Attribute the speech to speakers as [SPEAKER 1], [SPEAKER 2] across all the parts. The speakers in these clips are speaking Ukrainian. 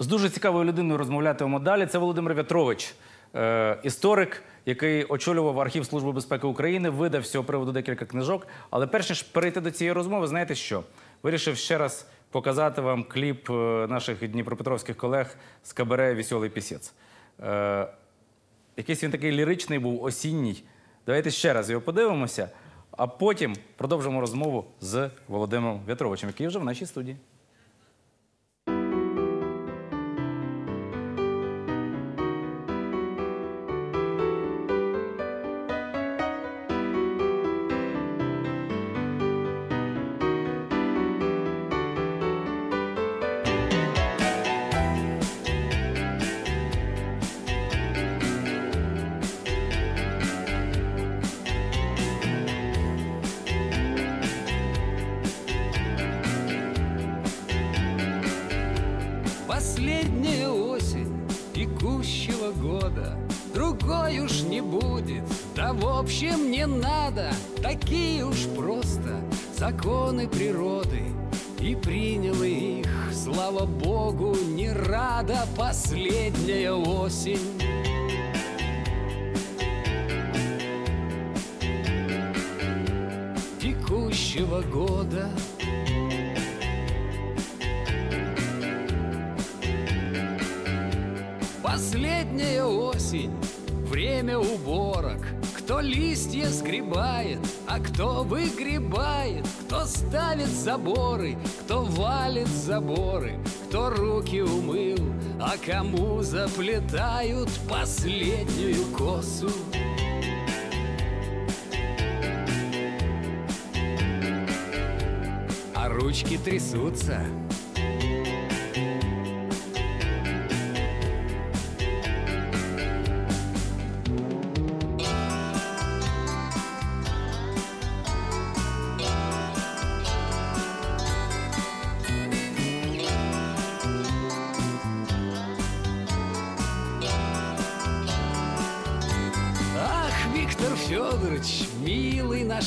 [SPEAKER 1] З дуже цікавою людиною розмовлятимемо далі. Це Володимир В'ятрович, е, історик, який очолював архів Служби безпеки України, видав з цього приводу декілька книжок. Але перш ніж перейти до цієї розмови, знаєте що? Вирішив ще раз показати вам кліп е, наших дніпропетровських колег з кабаре Вісьолий пісець. Е, якийсь він такий ліричний був, осінній. Давайте ще раз його подивимося, а потім продовжимо розмову з Володимиром В'ятровичем, який вже в нашій студії.
[SPEAKER 2] Последняя осень текущего года. Другой уж не будет, да в общем не надо. Такие уж просто законы природы. И приняла их, слава богу, не рада Последняя осень. Текущего года время уборок. Кто листья сгребает, а кто выгребает? Кто ставит заборы, кто валит заборы? Кто руки умыл, а кому заплетают последнюю косу? А ручки трясутся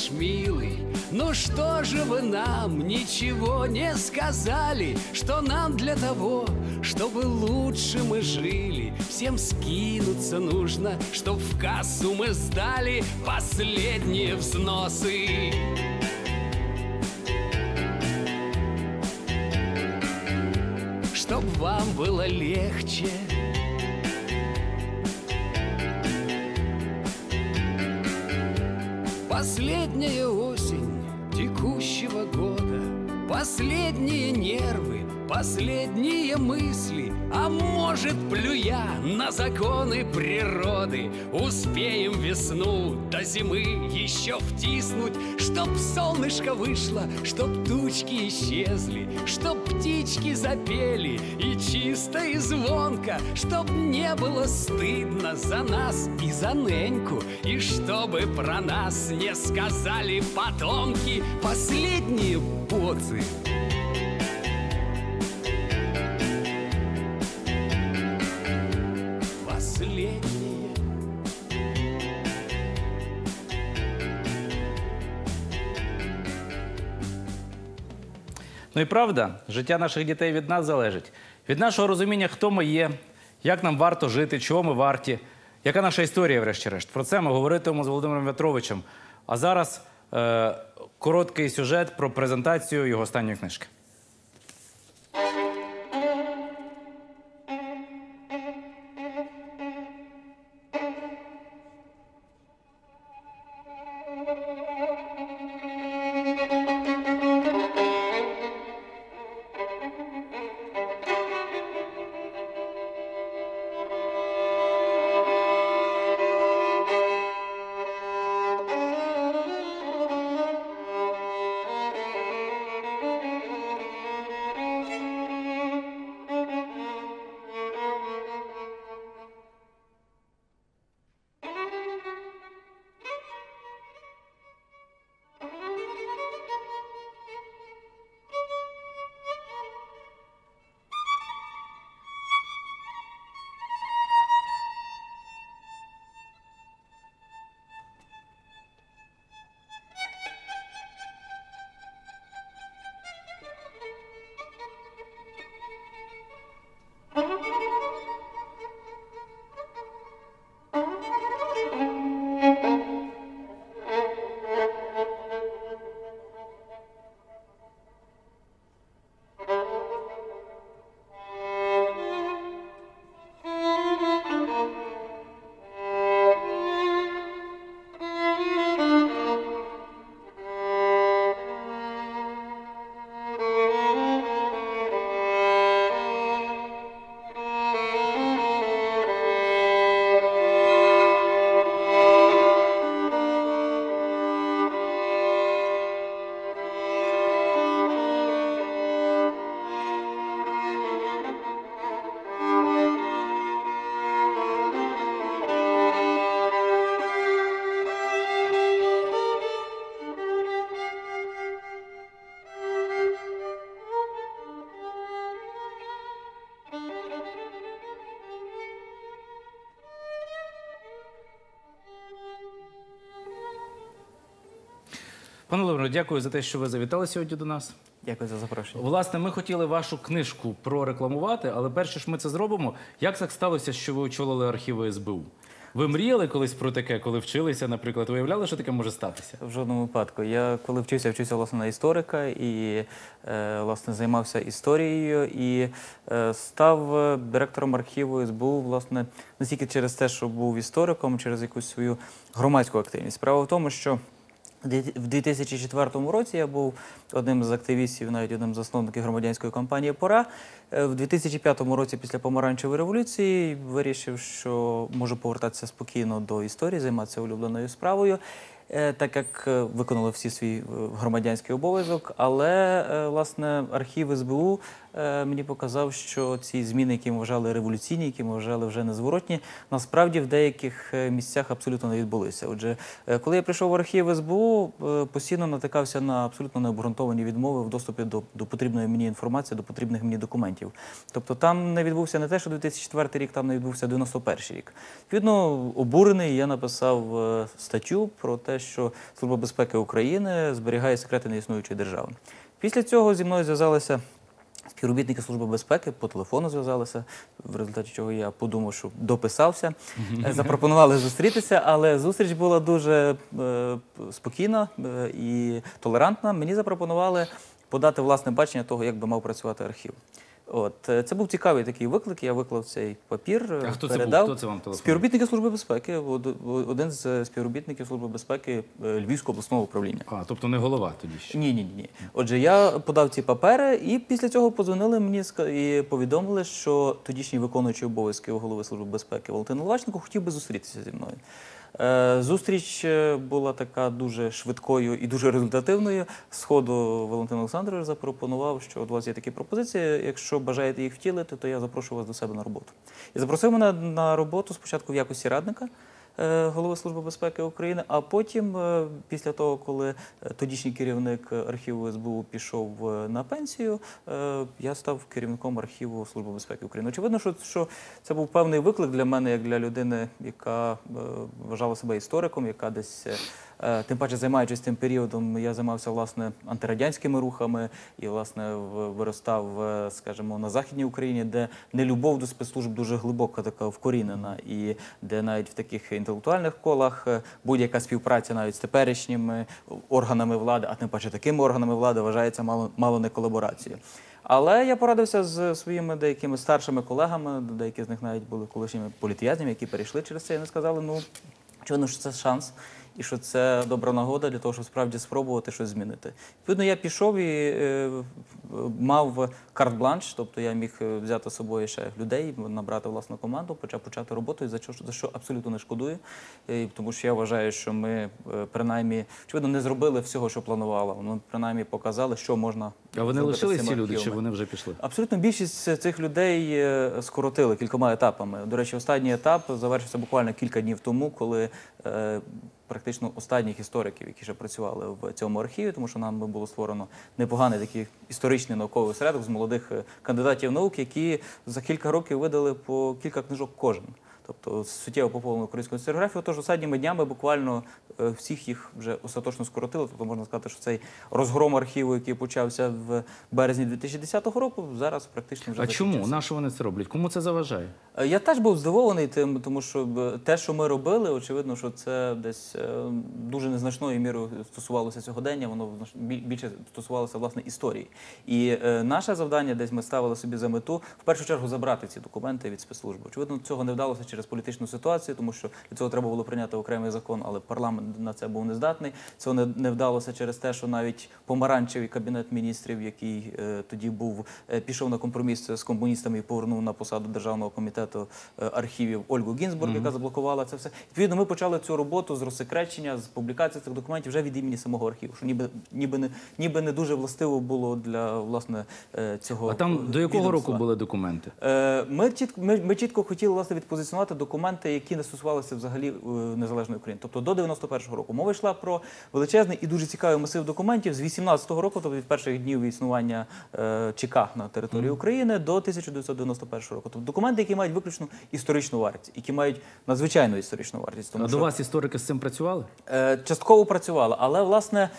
[SPEAKER 2] наш милый, ну что же вы нам ничего не сказали, что нам для того, чтобы лучше мы жили, всем скинуться нужно, чтоб в кассу мы сдали последние взносы. Чтоб вам было легче, Последняя осень текущего года. Последние нервы, последние мысли. А может, плюя на законы природы Успеем весну до зимы еще втиснуть Чтоб солнышко вышло, чтоб тучки исчезли Чтоб птички запели и чисто и звонко Чтоб не было стыдно за нас и за Неньку И чтобы про нас не сказали потомки. Последние боцы
[SPEAKER 1] Ну і правда, життя наших дітей від нас залежить. Від нашого розуміння, хто ми є, як нам варто жити, чого ми варті, яка наша історія, врешті-решт. Про це ми говоритимемо з Володимиром В'ятровичем. А зараз е, короткий сюжет про презентацію його останньої книжки. Володимире, дякую за те, що ви завітали сьогодні до нас.
[SPEAKER 3] Дякую за запрошення.
[SPEAKER 1] Власне, ми хотіли вашу книжку прорекламувати, але перше ж ми це зробимо. Як так сталося, що ви очолили архіви СБУ? Ви мріяли колись про таке, коли вчилися, наприклад, уявляли, що таке може статися?
[SPEAKER 3] В жодному випадку. Я коли вчився, вчився власне на історика і е, власне займався історією і е, став е, директором архіву СБУ, власне, не тільки через те, що був істориком, через якусь свою громадську активність. Справа в тому, що в 2004 році я був одним з активістів, навіть одним з засновників громадянської компанії Пора. Е, В 2005 році, після помаранчевої революції, вирішив, що можу повертатися спокійно до історії, займатися улюбленою справою. е, Так як е, виконали всі свій громадянський обов'язок, але власне архів СБУ мені показав, що ці зміни, які ми вважали революційні, які ми вважали вже незворотні, насправді в деяких е, місцях абсолютно не відбулися. Отже, е, коли я прийшов в архів СБУ, е, постійно натикався на абсолютно необґрунтовані відмови в доступі до, до потрібної мені інформації, до потрібних мені документів. Тобто там не відбувся не те, що 2004 рік, там не відбувся 91 рік. Відповідно, обурений я написав е, статтю про те, що Служба безпеки України зберігає секрети неіснуючої держави. Після цього зі мною зв'язалися Співробітники Служби безпеки по телефону зв'язалися, в результаті чого я подумав, що дописався. Е, Запропонували зустрітися, але зустріч була дуже е, спокійна е, і толерантна. Мені запропонували подати власне бачення того, як би мав працювати архів. От е, це був цікавий такий виклик. Я виклав цей папір. е,
[SPEAKER 1] А хто це був? Хто це вам?
[SPEAKER 3] Співробітники Служби безпеки. Один з співробітників Служби безпеки е, Львівського обласного управління.
[SPEAKER 1] А, тобто не голова тоді ще.
[SPEAKER 3] Ні, ні, ні, ні. Отже, я подав ці папери, і після цього подзвонили мені і повідомили, що тодішній виконуючий обов'язки голови служби безпеки Валентин Ловаченко хотів би зустрітися зі мною. Е, Зустріч е, була така дуже швидкою і дуже результативною. Сходу Валентин Олександрович запропонував, що у вас є такі пропозиції. Якщо бажаєте їх втілити, то я запрошую вас до себе на роботу. І запросив мене на роботу спочатку в якості радника голови Служби безпеки України, а потім, е, після того, коли е, тодішній керівник е, архіву СБУ пішов е, на пенсію, е, я став керівником архіву Служби безпеки України. Очевидно, що, це був певний виклик для мене, як для людини, яка е, вважала себе істориком, яка десь. Е, Тим паче, займаючись тим періодом, я займався власне антирадянськими рухами і власне виростав, е, скажімо, на західній Україні, де нелюбов до спецслужб дуже глибоко така вкорінена, і де навіть в таких інтелектуальних колах е, будь-яка співпраця навіть з теперішніми органами влади, а тим паче такими органами влади, вважається мало, мало не колаборацією. Але я порадився з своїми деякими старшими колегами, деякі з них навіть були колишніми політв'язнями, які перейшли через це і вони сказали, ну очевидно, що це шанс. І що це добра нагода для того, щоб справді спробувати щось змінити. Відповідно, я пішов і е, мав карт-бланш, тобто я міг е, взяти з собою ще людей, набрати власну команду, почав почати роботу, і за що, за що абсолютно не шкодую. Е, тому що я вважаю, що ми е, принаймні, очевидно, не зробили всього, що планували. Ми принаймні показали, що можна.
[SPEAKER 1] А вони лишились ці люди, чи вони вже пішли?
[SPEAKER 3] Абсолютно більшість цих людей скоротили кількома етапами. До речі, останній етап завершився буквально кілька днів тому, коли е, практично останніх істориків, які ще працювали в цьому архіві, тому що нам було створено непоганий такий історичний науковий осередок з молодих е, кандидатів наук, які за кілька років видали по кілька книжок кожен. Тобто суттєво поповнили українську історіографію. Тож останніми днями буквально е, всіх їх вже остаточно скоротили. Тобто можна сказати, що цей розгром архіву, який почався в березні 2010 року, зараз практично вже
[SPEAKER 1] А чому? На що вони це роблять? Кому це заважає?
[SPEAKER 3] Е, Я теж був здивований тим, тому що те, що ми робили, очевидно, що це десь е, дуже незначною мірою стосувалося сьогодення, воно більше стосувалося власне історії. І наше завдання, десь ми ставили собі за мету в першу чергу забрати ці документи від спецслужби. Очевидно, цього не вдалося через політичну ситуацію, тому що для цього треба було прийняти окремий закон, але парламент на це був не здатний. Цього не, не вдалося через те, що навіть помаранчевий кабінет міністрів, який е, тоді був, е, пішов на компроміс з комуністами і повернув на посаду державного комітету е, архівів Ольгу Гінзбург, яка заблокувала це все. Відповідно, ми почали цю роботу з розсекречення, з публікації цих документів вже від імені самого архіву, що ніби ніби не ніби не дуже властиво було для власне е, цього.
[SPEAKER 1] А там до якого
[SPEAKER 3] відомства.
[SPEAKER 1] року були документи?
[SPEAKER 3] Е, Ми чітко, ми, ми чітко хотіли власне відпозиціонувати документи, які не стосувалися взагалі е, незалежної України. Тобто до 91-го року. Мова йшла про величезний і дуже цікавий масив документів з 18-го року, тобто від перших днів існування е, ЧК на території України до 1991 року. Тобто документи, які мають виключно історичну вартість, які мають надзвичайну історичну вартість. Тому
[SPEAKER 1] А
[SPEAKER 3] що
[SPEAKER 1] до вас історики з цим працювали?
[SPEAKER 3] Е, Частково працювала, але власне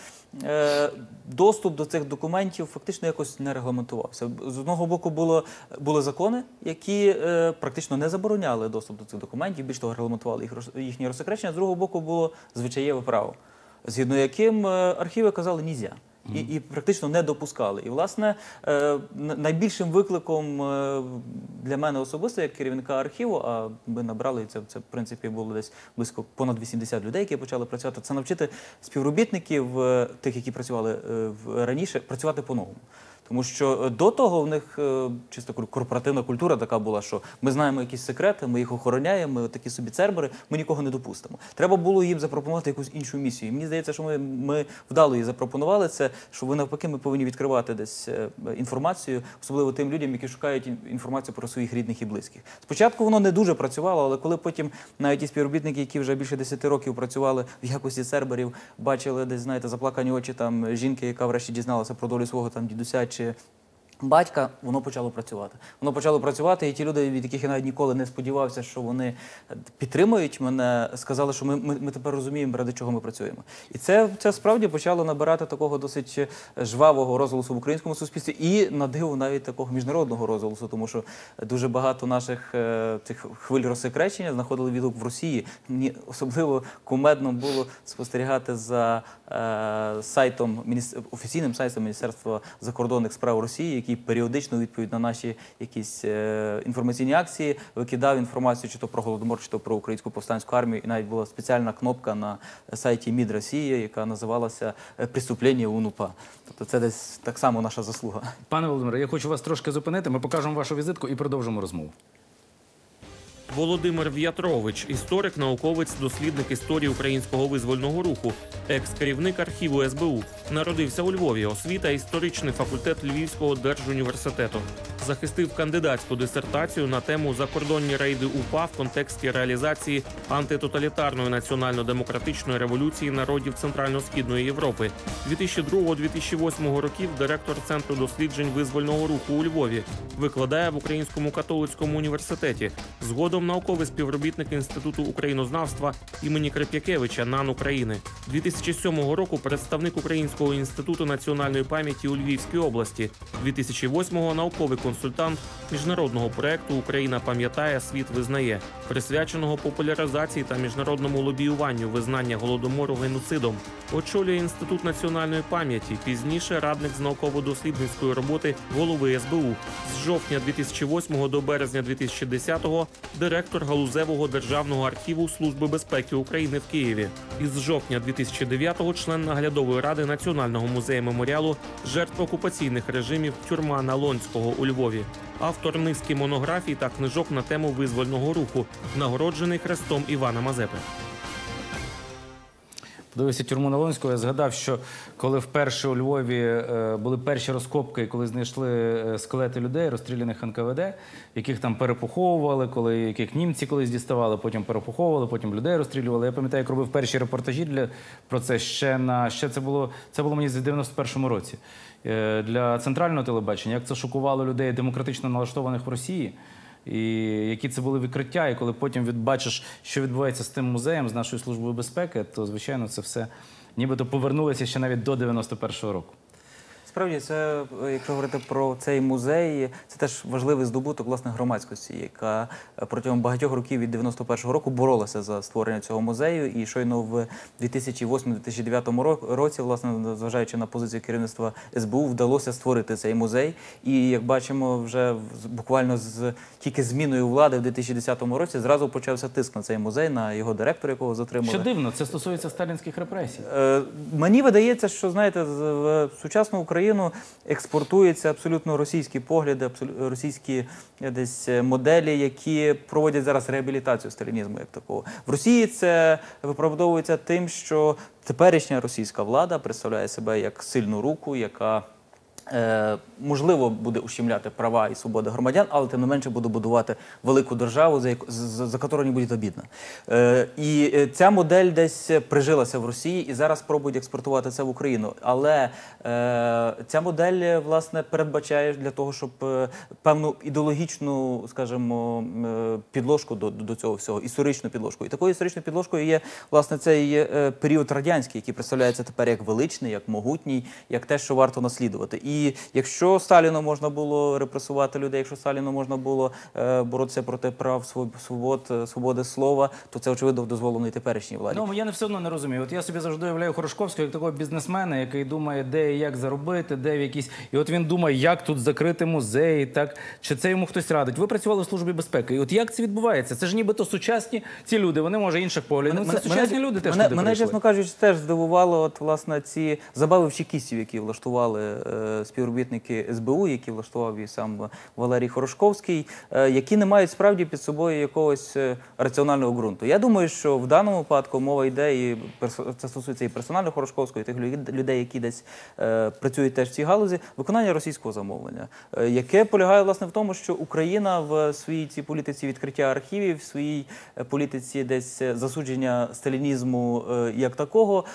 [SPEAKER 3] доступ до цих документів фактично якось не регламентувався. З одного боку було, були закони, які е, практично не забороняли доступ до цих документів, більш того, регламентували їх, їхнє розсекречення. З другого боку було звичаєве право, згідно яким е, архіви казали нізя. І, і практично не допускали. І, власне, е, найбільшим викликом е, для мене особисто, як керівника архіву, а ми набрали це, це в принципі було десь близько понад 80 людей, які почали працювати. Це навчити співробітників, е, тих, які працювали раніше, працювати по-новому. Тому що е, до того в них е, чисто кор- корпоративна культура така була, що ми знаємо якісь секрети, ми їх охороняємо, ми такі собі цербери, ми нікого не допустимо. Треба було їм запропонувати якусь іншу місію. І мені здається, що ми, ми вдало її запропонували це, що ви навпаки ми повинні відкривати десь е, інформацію, особливо тим людям, які шукають інформацію про своїх рідних і близьких. Спочатку воно не дуже працювало, але коли потім навіть ті співробітники, які вже більше 10 років працювали в якості церберів, бачили десь, знаєте, заплакані очі там жінки, яка врешті дізналася про долю свого там дідуся чи батька, воно почало працювати. Воно почало працювати, і ті люди, від яких я навіть ніколи не сподівався, що вони підтримують мене, сказали, що ми, ми, ми тепер розуміємо, ради чого ми працюємо. І це, це справді почало набирати такого досить е, жвавого розголосу в українському суспільстві і на диво навіть такого міжнародного розголосу, тому що дуже багато наших е, цих хвиль розсекречення знаходили відгук в Росії. Мені особливо кумедно було спостерігати за е, сайтом офіційним сайтом Міністерства закордонних справ Росії, який періодично відповідь на наші якісь е, інформаційні акції викидав інформацію чи то про голодомор, чи то про українську повстанську армію. І навіть була спеціальна кнопка на сайті МІД Росії, яка називалася е, «Преступлення УНУПА. Тобто це десь так само наша заслуга.
[SPEAKER 1] Пане Володимире, я хочу вас трошки зупинити. Ми покажемо вашу візитку і продовжимо розмову.
[SPEAKER 4] Володимир В'ятрович, історик, науковець, дослідник історії українського визвольного руху, екс-керівник архіву СБУ. Народився у Львові. Освіта історичний факультет Львівського держуніверситету. Захистив кандидатську дисертацію на тему закордонні рейди УПА в контексті реалізації антитоталітарної національно-демократичної революції народів Центрально-східної Європи. 2002-2008 років директор центру досліджень визвольного руху у Львові. Викладає в Українському католицькому університеті. Згодом науковий співробітник Інституту українознавства імені Креп'якевича НАН України. 2007 року представник Українського інституту національної пам'яті у Львівській області. 2008-го науковий консультант міжнародного проекту Україна пам'ятає, світ визнає, присвяченого популяризації та міжнародному лобіюванню визнання голодомору геноцидом. Очолює інститут національної пам'яті. Пізніше радник з науково-дослідницької роботи голови СБУ. З жовтня 2008 до березня 2010 директор галузевого державного архіву Служби безпеки України в Києві. Із жовтня 2009 член наглядової ради Національного музею меморіалу жертв окупаційних режимів тюрма Налонського у Львові. Автор низки монографій та книжок на тему визвольного руху, нагороджений хрестом Івана Мазепи.
[SPEAKER 1] Подивився тюрму Налонського, я згадав, що коли вперше у Львові е, були перші розкопки, коли знайшли е, скелети людей, розстріляних НКВД, яких там перепоховували, коли яких німці колись діставали, потім перепоховували, потім людей розстрілювали. Я пам'ятаю, як робив перші репортажі для про це ще на ще це було це було мені в 91-му році е, для центрального телебачення. Як це шокувало людей демократично налаштованих в Росії. І які це були відкриття, і коли потім бачиш, що відбувається з тим музеєм, з нашою службою безпеки, то звичайно це все нібито повернулося ще навіть до 91-го року.
[SPEAKER 3] Справді, це е, якщо говорити про цей музей, це теж важливий здобуток власне громадськості, яка е, протягом багатьох років від 91-го року боролася за створення цього музею. І щойно в 2008-2009 ро- році, власне, зважаючи на позицію керівництва СБУ, вдалося створити цей музей. І як бачимо, вже буквально з тільки зміною влади в 2010 році зразу почався тиск на цей музей, на його директора, якого затримали.
[SPEAKER 1] Що дивно, це стосується сталінських репресій.
[SPEAKER 3] Е, Мені видається, що знаєте, в сучасну Україну експортуються абсолютно російські погляди, абсолютно російські е, е, моделі, які проводять зараз реабілітацію сталінізму. В Росії це виправдовується тим, що теперішня російська влада представляє себе як сильну руку, яка можливо, буде ущемляти права і свободи громадян, але тим не менше буде будувати велику державу, за, яку- за, за не буде обідно. Е, і е, ця модель десь прижилася в Росії і зараз пробують експортувати це в Україну. Але е, ця модель е, власне передбачає для того, щоб е, певну ідеологічну, скажімо, е, підложку до, до цього всього, історичну підложку. І такою історичною підложкою є власне цей е, період радянський, який представляється тепер як величний, як могутній, як те, що варто наслідувати. І якщо Сталіну можна було репресувати людей, якщо Сталіну можна було е, боротися проти прав своб- свобод, е, свободи слова, то це очевидно дозволено і теперішній владі.
[SPEAKER 1] Ну, я не все одно не розумію. От я собі завжди уявляю Хорошковського як такого бізнесмена, який думає, де і як заробити, де в якісь. І от він думає, як тут закрити музеї, так чи це йому хтось радить. Ви працювали в службі безпеки. І от як це відбувається? Це ж нібито сучасні ці люди. Вони може інших поглядів. Ну, це сучасні люди теж
[SPEAKER 3] мене, мене чесно кажучи, теж здивувало от власне ці забави в чекістів, які влаштували е, співробітники СБУ, які влаштував і сам Валерій Хорошковський, е, які не мають справді під собою якогось е, раціонального ґрунту. Я думаю, що в даному випадку мова йде і це стосується і персонально Хорошковського, і тих людей, які десь е, працюють теж в цій галузі, виконання російського замовлення, яке полягає власне в тому, що Україна в своїй цій політиці відкриття архівів, в своїй політиці десь засудження сталінізму як такого,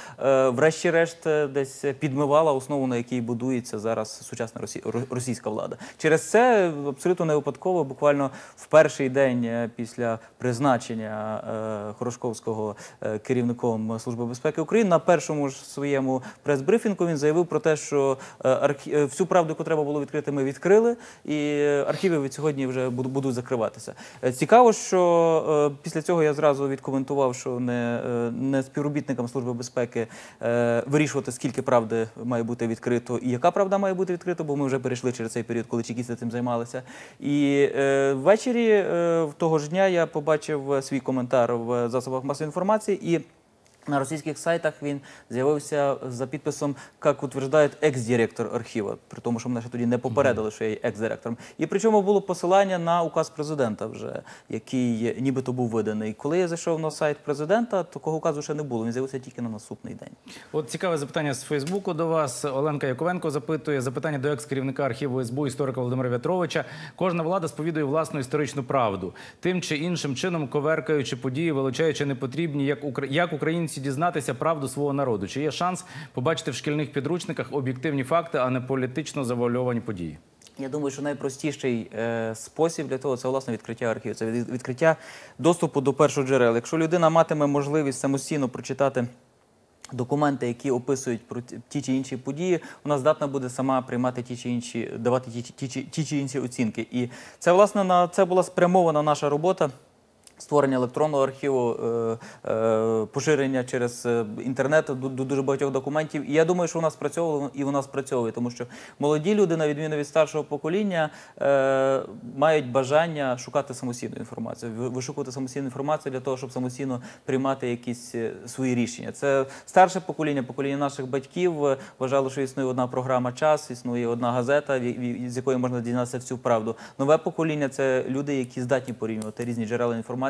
[SPEAKER 3] врешті-решт десь підмивала основу, на якій будується зараз сучасна росі- російська влада. Через це абсолютно не випадково, буквально в перший день е, після призначення е, Хорошковського е, керівником Служби безпеки України на першому ж своєму прес-брифінгу він заявив про те, що всю правду, яку треба було відкрити, ми відкрили, і архіви від сьогодні вже буду- будуть закриватися. Цікаво, що після цього я зразу відкоментував, що не, співробітникам Служби безпеки вирішувати, скільки правди має бути відкрито і яка правда має бути відкрито, бо ми вже перейшли через цей період, коли чекісти цим займалися. І е, ввечері е, того ж дня я побачив е, свій коментар в засобах масової інформації і. На російських сайтах він з'явився за підписом, як утверждає екс-директор архіва, при тому, що мене ще тоді не попередили, що я є екс-директором. І причому було посилання на указ президента, вже який нібито був виданий. Коли я зайшов на сайт президента, такого указу ще не було. Він з'явився тільки на наступний день.
[SPEAKER 1] От цікаве запитання з Фейсбуку до вас. Оленка Яковенко запитує запитання до екс-керівника архіву СБУ історика Володимира В'ятровича. Кожна влада сповідує власну історичну правду, тим чи іншим чином коверкаючи події, вилучаючи непотрібні, як як українці дізнатися правду свого народу. Чи є шанс побачити в шкільних підручниках об'єктивні факти, а не політично завуальовані події?
[SPEAKER 3] Я думаю, що найпростіший е, спосіб для того це власне відкриття архіву. Це відкриття доступу до першоджерел. Якщо людина матиме можливість самостійно прочитати. Документи, які описують про ті- чи інші події, вона здатна буде сама приймати ті чи інші, давати ті, ті чи інші оцінки. І це власне на це була спрямована наша робота. Створення електронного архіву, е, е, поширення через е, інтернет до, дуже багатьох документів. І я думаю, що у нас спрацьовувало і у нас спрацьовує, тому що молоді люди, на відміну від старшого покоління, мають бажання шукати самостійну інформацію, вишукувати самостійну інформацію для того, щоб самостійно приймати якісь свої рішення. Це старше покоління, покоління наших батьків вважало, що існує одна програма час, існує одна газета, з якої можна дізнатися всю правду. Нове покоління це люди, які здатні порівнювати різні джерела інформації,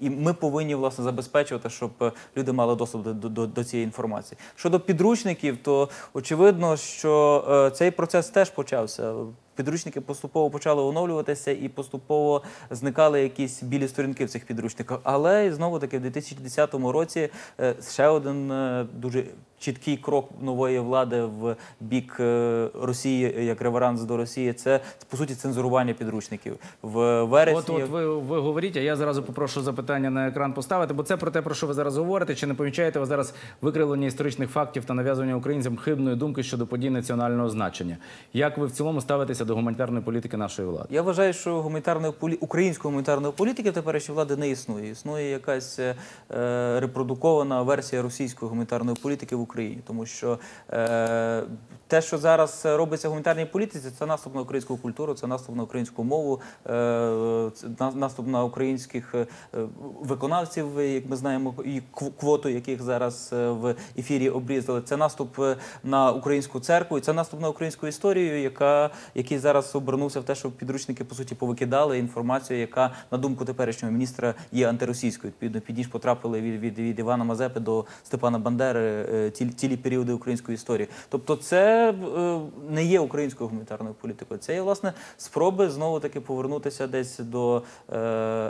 [SPEAKER 3] і ми повинні власне забезпечувати, щоб е, люди мали доступ до, до, до цієї інформації. Щодо підручників, то очевидно, що е, цей процес теж почався. Підручники поступово почали оновлюватися і поступово зникали якісь білі сторінки в цих підручниках. Але знову таки в 2010 році е, ще один дуже чіткий крок нової влади в бік е, Росії як реверанс до Росії. Це по суті цензурування підручників в вересні.
[SPEAKER 1] От, от ви, ви говоріть, а я зразу попрошу запитання на екран поставити, бо це про те, про що ви зараз говорите. Чи не помічаєте ви зараз викривлення історичних фактів та нав'язування українцям хибної думки щодо подій національного значення? Як ви в цілому ставитеся до гуманітарної політики нашої влади?
[SPEAKER 3] Я вважаю, що гуманітарної полі... української гуманітарної політики в теперішньої влади не існує. Існує якась е, репродукована версія російської гуманітарної політики в Україні, тому що е, те, що зараз робиться в гуманітарній політиці, це наступ на українську культуру, це наступ на українську мову, е, наступ на українських е, виконавців, як ми знаємо, і кв- квоту, яких зараз е, в ефірі обрізали. Це наступ е, на українську церкву, і це наступ на українську історію, яка який зараз обернувся в те, що підручники по суті повикидали інформацію, яка на думку теперішнього міністра є антиросійською. Відповідно, під ніж потрапили від, від, Івана Мазепи до Степана Бандери е, цілі періоди української історії. Тобто, це е, не є українською гуманітарною політикою. Це є власне спроби знову таки повернутися десь до е,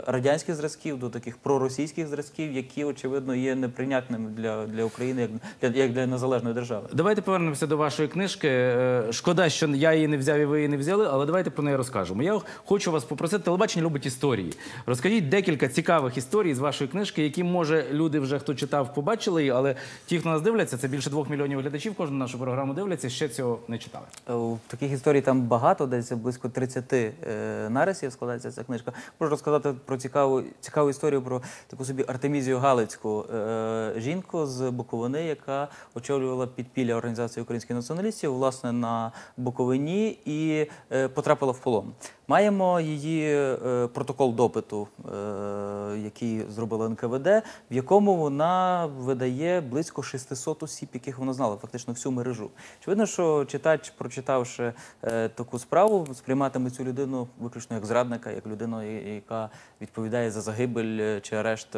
[SPEAKER 3] радянських зразків, до таких проросійських зразків, які очевидно є неприйнятними для, України як для, як для незалежної держави.
[SPEAKER 1] Давайте повернемося до вашої книжки. Е, Шкода, що я її не взяв і ви її не взяли, але давайте про неї розкажемо. Я хочу вас попросити, телебачення любить історії. Розкажіть декілька цікавих історій з вашої книжки, які може люди вже хто читав, побачили але ті, хто нас дивляться, це більше двох мільйонів глядачів. Кожну нашу програму дивляться, ще цього не читали.
[SPEAKER 3] Е, Таких історій там багато, десь близько 30 е, нарисів складається ця книжка. Можу розказати про цікаву, цікаву історію про таку собі Артемізію Галицьку, е, жінку з Буковини, яка очолювала підпілля організації українських націоналістів, власне, на Буковині і потрапила в полон. Маємо її е, протокол допиту, е, який зробила НКВД, в якому вона видає близько 600 осіб, яких вона знала, фактично всю мережу. Очевидно, що читач, прочитавши е, таку справу, сприйматиме цю людину виключно як зрадника, як людину, яка відповідає за загибель чи арешт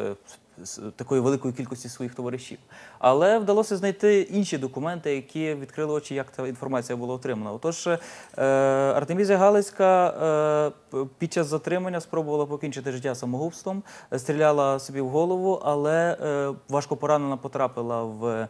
[SPEAKER 3] з такої великої кількості своїх товаришів. Але вдалося знайти інші документи, які відкрили очі, як та інформація була отримана. Отож, е, Артемізія Галицька е, під час затримання спробувала покінчити життя самогубством, е, стріляла собі в голову, але е, важко поранена потрапила в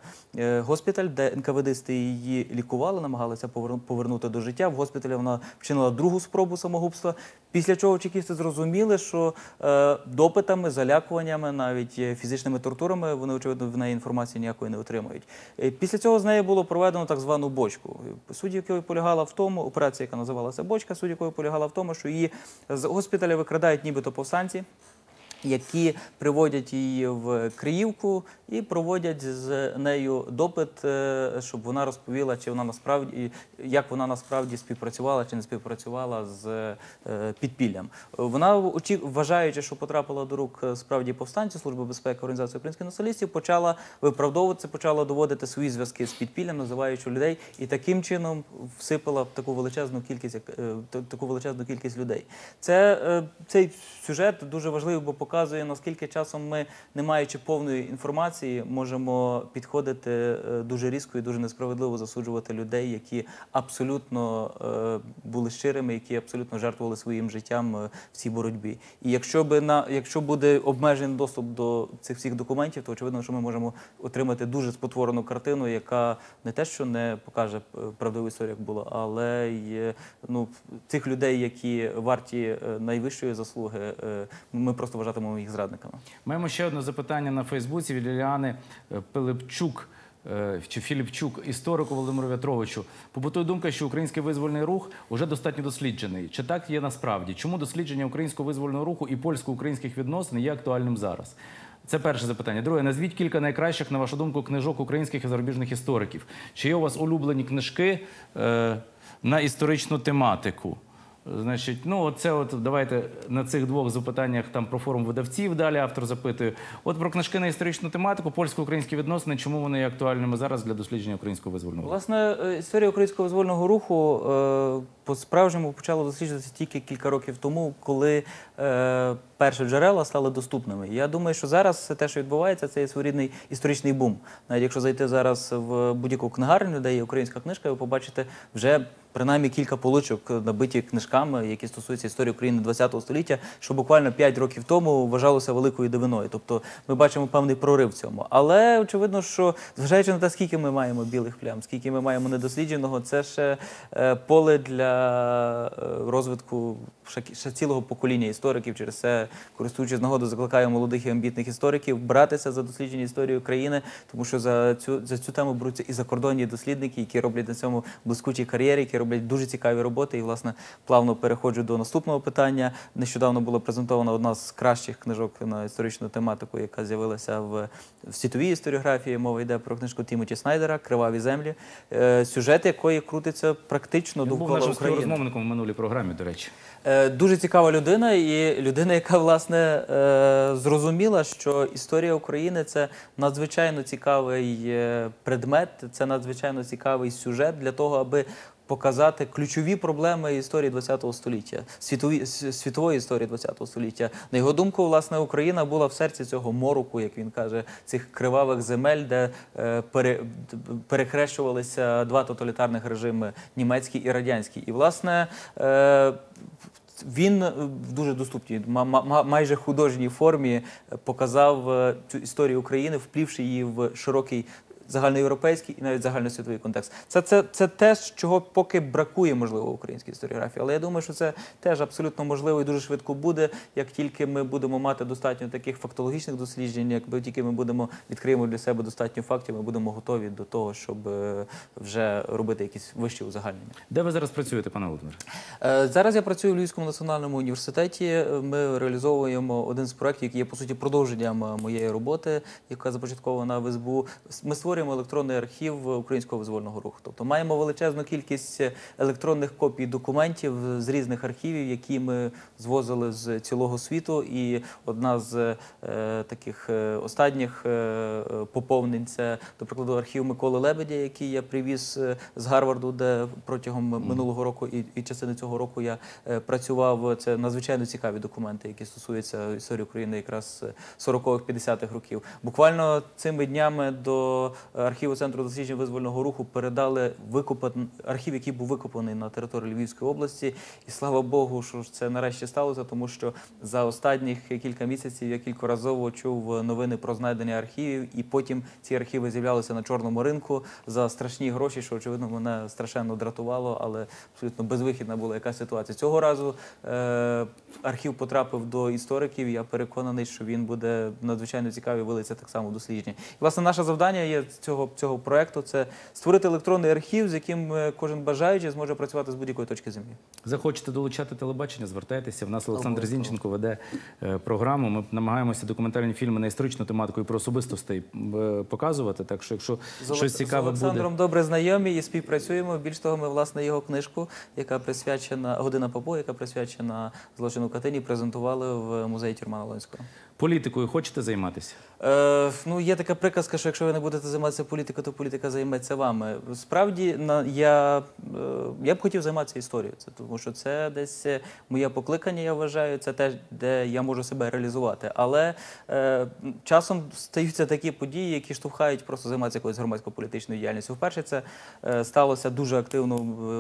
[SPEAKER 3] госпіталь, де НКВДисти її лікували, намагалися поверну- повернути до життя. В госпіталі вона вчинила другу спробу самогубства. Після чого чекісти зрозуміли, що е, допитами, залякуваннями, навіть е, фізичними тортурами вони очевидно в неї інформації ніякої не отримають. Е, Після цього з нею було проведено так звану бочку. Суть якої полягала в тому, операція, яка називалася бочка, суді якої полягала в тому, що її з госпіталя викрадають нібито повстанці які приводять її в Криївку і проводять з нею допит, е, щоб вона розповіла, чи вона насправді як вона насправді співпрацювала чи не співпрацювала з е, підпіллям. Вона вважаючи, що потрапила до рук е, справді повстанців Служби безпеки Організації українських націоналістів, почала виправдовуватися, почала доводити свої зв'язки з підпіллям, називаючи людей, і таким чином всипала таку величезну кількість таку величезну кількість людей. Це цей сюжет дуже важливий, бо показує наскільки часом ми, не маючи повної інформації, можемо підходити е, дуже різко і дуже несправедливо засуджувати людей, які абсолютно е, були щирими, які абсолютно жертвували своїм життям е, в цій боротьбі. І якщо би на якщо буде обмежений доступ до цих всіх документів, то очевидно, що ми можемо отримати дуже спотворену картину, яка не те, що не покаже правдиву історію, як було, але й ну тих людей, які варті найвищої заслуги, е, ми просто вважатимемо їх зрадниками.
[SPEAKER 1] Маємо ще одне запитання на Фейсбуці від Ліліани е, Пилипчук. е, Чи Філіпчук, історику Володимиру В'ятровичу, побутує думка, що український визвольний рух уже достатньо досліджений. Чи так є насправді? Чому дослідження українського визвольного руху і польсько-українських відносин є актуальним зараз? Це перше запитання. Друге, назвіть кілька найкращих, на вашу думку, книжок українських і зарубіжних істориків. Чи є у вас улюблені книжки на історичну тематику? Значить, ну оце от давайте на цих двох запитаннях там про форум видавців далі автор запитує. От про книжки на історичну тематику, польсько-українські відносини, чому вони є актуальними зараз для дослідження українського визвольного? руху?
[SPEAKER 3] Власне, е, історія українського визвольного руху е, по-справжньому почала досліджуватися тільки кілька років тому, коли е, перші джерела стали доступними. Я думаю, що зараз те, що відбувається, це є своєрідний історичний бум. Навіть якщо зайти зараз в будь-яку книгарню, де є українська книжка, ви побачите вже принаймні кілька поличок набиті книжками, які стосуються історії України ХХ століття, що буквально 5 років тому вважалося великою дивиною. Тобто ми бачимо певний прорив в цьому. Але очевидно, що зважаючи на те, скільки ми маємо білих плям, скільки ми маємо недослідженого, це ще е, поле для е, розвитку ще, цілого покоління істориків. Через це, користуючись нагодою, закликаю молодих і амбітних істориків братися за дослідження історії України, тому що за цю за цю тему беруться і закордонні дослідники, які роблять на цьому блискучі кар'єри, які роблять дуже цікаві роботи. І власне плавно переходжу до наступного питання. Нещодавно була презентована одна з кращих книжок на історичну тематику, яка з'явилася в, в світовій історіографії. Мова йде про книжку Тімоті Снайдера Криваві землі, е, сюжет якої крутиться практично довкола України.
[SPEAKER 1] Співрозмовником в минулій програмі, до речі.
[SPEAKER 3] Е, Дуже цікава людина, і людина, яка власне е, зрозуміла, що історія України це надзвичайно цікавий е, предмет, це надзвичайно цікавий сюжет для того, аби показати ключові проблеми історії ХХ століття, світові, світової історії ХХ століття. На його думку, власне, Україна була в серці цього мороку, як він каже, цих кривавих земель, де е, пере, перехрещувалися два тоталітарних режими німецький і радянський. І, власне, е, він е, в дуже доступній, ма- ма- ма- майже художній формі е, показав цю історію України, вплівши її в широкий загальноєвропейський і навіть загальносвітовий контекст. Це, це, це те, чого поки бракує, можливо, в українській історіографії. Але я думаю, що це теж абсолютно можливо і дуже швидко буде, як тільки ми будемо мати достатньо таких фактологічних досліджень, якби тільки ми будемо відкриємо для себе достатньо фактів, ми будемо готові до того, щоб е, вже робити якісь вищі узагальнення.
[SPEAKER 1] Де ви зараз працюєте, пане Володимире?
[SPEAKER 3] Е, Зараз я працюю в Львівському національному університеті. Ми реалізовуємо один з проєктів, який є по суті продовженням е, моєї роботи, яка започаткована в СБУ. Ми створюємо електронний архів українського визвольного руху. Тобто маємо величезну кількість е, електронних копій документів з різних архівів, які ми звозили з цілого світу. І одна з е, таких е, останніх е, поповнень це, до прикладу, архів Миколи Лебедя, який я привіз з Гарварду, де протягом минулого року і, і частини цього року я е, працював. Це надзвичайно цікаві документи, які стосуються історії України якраз е, 40-х, 50-х років. Буквально цими днями до архіву центру досліджень визвольного руху передали викопан архів, який був викопаний на території Львівської області. І слава Богу, що це нарешті сталося, тому що за останніх кілька місяців я кількоразово чув новини про знайдення архівів, і потім ці архіви з'являлися на чорному ринку за страшні гроші, що очевидно мене страшенно дратувало, але абсолютно безвихідна була яка ситуація. Цього разу е, архів потрапив до істориків. Я переконаний, що він буде надзвичайно цікавий, вилиться так само дослідження. Власне, наше завдання є цього, цього проекту це створити електронний архів, з яким е, кожен бажаючий зможе працювати з будь-якої точки землі.
[SPEAKER 1] Захочете долучати телебачення, звертайтеся. В нас Олександр Зінченко веде е, програму. Ми намагаємося документальні фільми на історичну тематику і про особистостей е, показувати. Так що, якщо
[SPEAKER 3] З
[SPEAKER 1] щось цікаве
[SPEAKER 3] з Олександром
[SPEAKER 1] буде.
[SPEAKER 3] добре знайомі і співпрацюємо. Більш того, ми власне його книжку, яка присвячена година Попо, яка присвячена злочину в Катині, презентували в музеї Тюрмана Лонського.
[SPEAKER 1] Політикою хочете займатися?
[SPEAKER 3] Е, ну, є така приказка, що якщо ви не будете займатися політикою, то політика займеться вами. Справді, на, я, е, я б хотів займатися історією, це, тому що це десь е, моє покликання, я вважаю, це те, де я можу себе реалізувати. Але е, часом стаються такі події, які штовхають просто займатися якоюсь громадсько-політичною діяльністю. Вперше це е, сталося дуже активно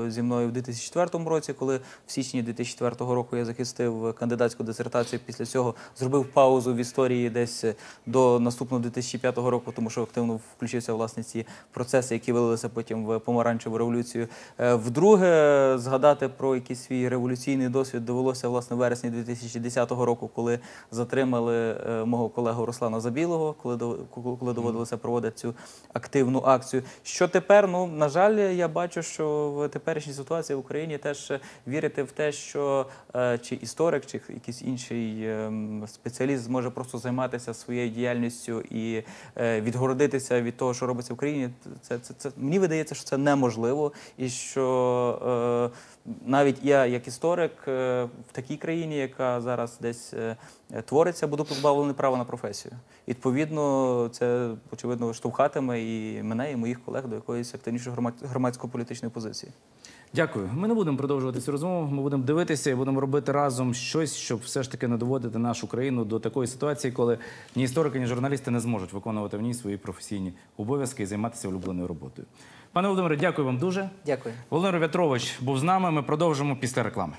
[SPEAKER 3] е, зі мною в 2004 році, коли в січні 2004 року я захистив кандидатську дисертацію. Після цього зробив паузу в історії десь е, до наступного 2005 року, тому що активно включився власне ці процеси, які вилилися потім в помаранчеву революцію. Е, Вдруге згадати про якийсь свій революційний досвід довелося власне вересні 2010 року, коли затримали е, мого колегу Руслана Забілого, коли доводилося проводити цю активну акцію. Що тепер? Ну на жаль, я бачу, що в теперішній ситуації в Україні теж вірити в те, що чи історик, чи якийсь інший ем, спеціаліст зможе просто займатися своєю діяльністю і е, відгородитися від того, що робиться в країні. Це, це, це мені видається, що це неможливо, і що е, навіть я, як історик, е, в такій країні, яка зараз десь твориться, буду позбавлений права на професію. Відповідно, це очевидно штовхатиме і мене, і моїх колег до якоїсь активнішої громадсько-політичної позиції.
[SPEAKER 1] Дякую. Ми не будемо продовжувати цю розмову. Ми будемо дивитися і будемо робити разом щось, щоб все ж таки не доводити нашу країну до такої ситуації, коли ні історики, ні журналісти не зможуть виконувати в ній свої професійні обов'язки і займатися улюбленою роботою. Пане Володимире, дякую вам дуже.
[SPEAKER 3] Дякую.
[SPEAKER 1] Володимир В'ятрович був з нами. Ми продовжимо після реклами.